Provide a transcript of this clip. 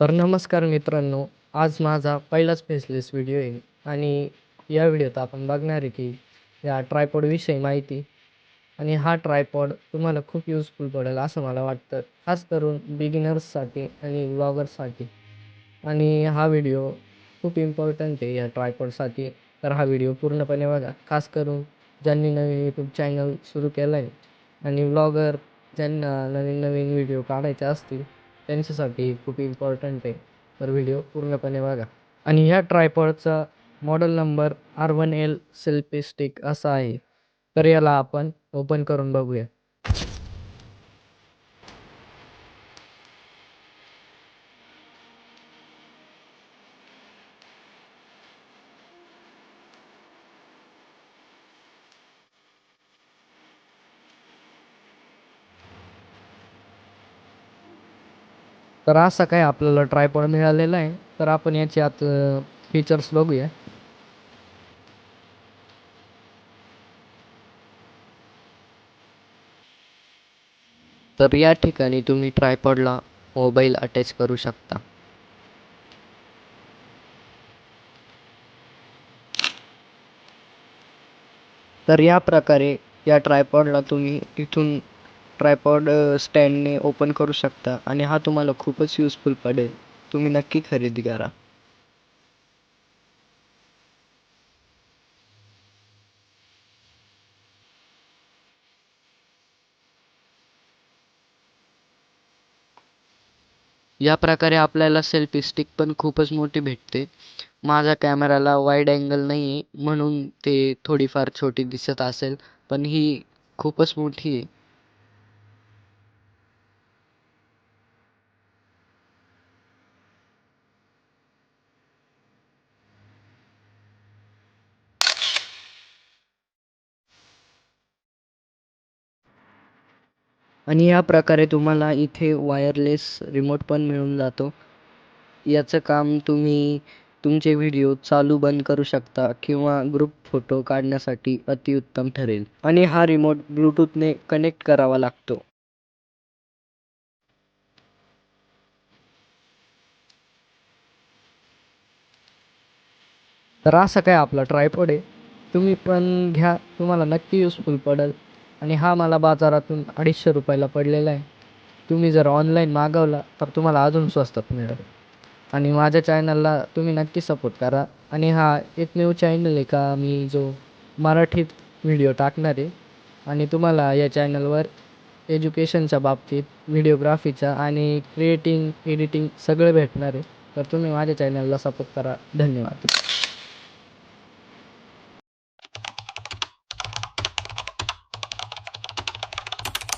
तर नमस्कार मित्रांनो आज माझा पहिलाच फेसलेस व्हिडिओ आहे आणि या व्हिडिओत आपण बघणार आहे की या ट्रायपॉडविषयी माहिती आणि हा ट्रायपॉड तुम्हाला खूप युजफुल पडेल असं मला वाटतं. खास करून बिगिनर्ससाठी आणि ब्लॉगर्ससाठी आणि हा व्हिडिओ खूप इम्पॉर्टंट आहे या ट्रायपॉडसाठी तर हा व्हिडिओ पूर्णपणे बघा. खास करून ज्यांनी नवीन यूट्यूब चॅनल सुरू केलं आहे आणि ब्लॉगर ज्यांना नवीन नवीन व्हिडिओ काढायचे असतील त्यांच्यासाठी खूप इम्पॉर्टंट आहे. तर व्हिडिओ पूर्णपणे बघा. आणि ह्या ट्रायपॉडचा model number R one L selfie stick असा आहे. तर याला आपण ओपन करून बघूया. तर असा काय आपल्याला ट्रायपॉड मिळालेला आहे. तर आपण याचे आत फीचर्स बघूया. तर या ठिकाणी तुम्ही ट्रायपॉडला मोबाईल अटॅच करू शकता. तर या प्रकारे या ट्रायपॉडला तुम्ही इथून ट्रायपॉड स्टँडने ओपन करू शकता आणि हा तुम्हाला खूपच युजफुल पडेल. तुम्ही नक्की खरेदी करा. या प्रकारे आपल्याला सेल्फी स्टिक पण खूपच मोठी भेटते. माझ्या कॅमेराला वाईड अँगल नाही आहे म्हणून ते थोडीफार छोटी दिसत असेल पण ही खूपच मोठी आहे. आणि या प्रकारे तुम्हाला इथे वायरलेस रिमोट पण मिळून जातो. याचं काम तुम्ही तुमचे व्हिडिओ चालू बंद करू शकता किंवा ग्रुप फोटो काढण्यासाठी अतिउत्तम ठरेल. आणि हा रिमोट ब्लूटूथने कनेक्ट करावा लागतो. तर असं काय आपला ट्रायपॉड आहे. तुम्ही पण घ्या तुम्हाला नक्की युजफुल पडेल. आणि हा मला बाजारातून अडीचशे रुपयाला पडलेला आहे. तुम्ही जर ऑनलाईन मागवला तर तुम्हाला अजून स्वस्तात मिळेल. आणि माझ्या चॅनलला तुम्ही नक्की सपोर्ट करा. आणि हा एकमेव चॅनल आहे का मी जो मराठीत व्हिडिओ टाकणार आहे. आणि तुम्हाला या चॅनलवर एज्युकेशनच्या बाबतीत व्हिडिओग्राफीचा आणि क्रिएटिंग एडिटिंग सगळं भेटणार आहे. तर तुम्ही माझ्या चॅनलला सपोर्ट करा. धन्यवाद.